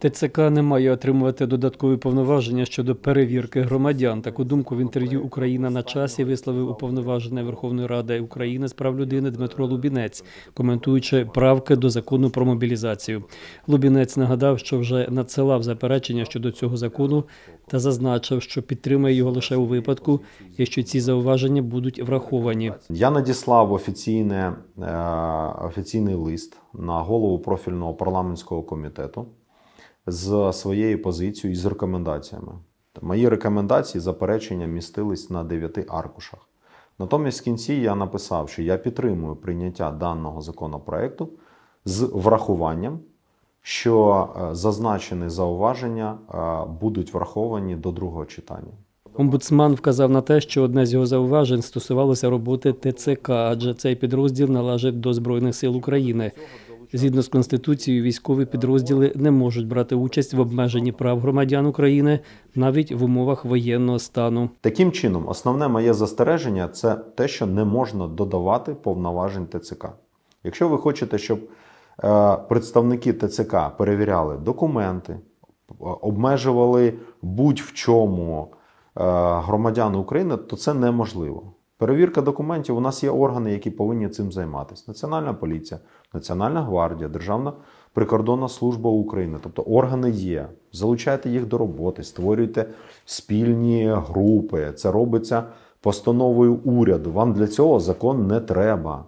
ТЦК не має отримувати додаткові повноваження щодо перевірки громадян. Таку думку в інтерв'ю Україна на часі висловив уповноважений Верховної Ради України з прав людини Дмитро Лубінець, коментуючи правки до закону про мобілізацію. Лубінець нагадав, що вже надсилав заперечення щодо цього закону та зазначив, що підтримує його лише у випадку, якщо ці зауваження будуть враховані. Я надіслав офіційне, е, офіційний лист на голову профільного парламентського комітету з своєю позицією і з рекомендаціями. Мої рекомендації, заперечення містились на дев'яти аркушах. Натомість в кінці я написав, що я підтримую прийняття даного законопроекту з врахуванням, що е, зазначені зауваження е, будуть враховані до другого читання. Омбудсман вказав на те, що одне з його зауважень стосувалося роботи ТЦК, адже цей підрозділ належить до Збройних сил України. Згідно з конституцією, військові підрозділи не можуть брати участь в обмеженні прав громадян України навіть в умовах воєнного стану. Таким чином, основне моє застереження це те, що не можна додавати повноважень ТЦК. Якщо ви хочете, щоб е, представники ТЦК перевіряли документи, е, обмежували будь-в чому е, громадян України, то це неможливо. Перевірка документів у нас є органи, які повинні цим займатися: Національна поліція, Національна гвардія, Державна прикордонна служба України. Тобто органи є. Залучайте їх до роботи, створюйте спільні групи. Це робиться постановою уряду. Вам для цього закон не треба.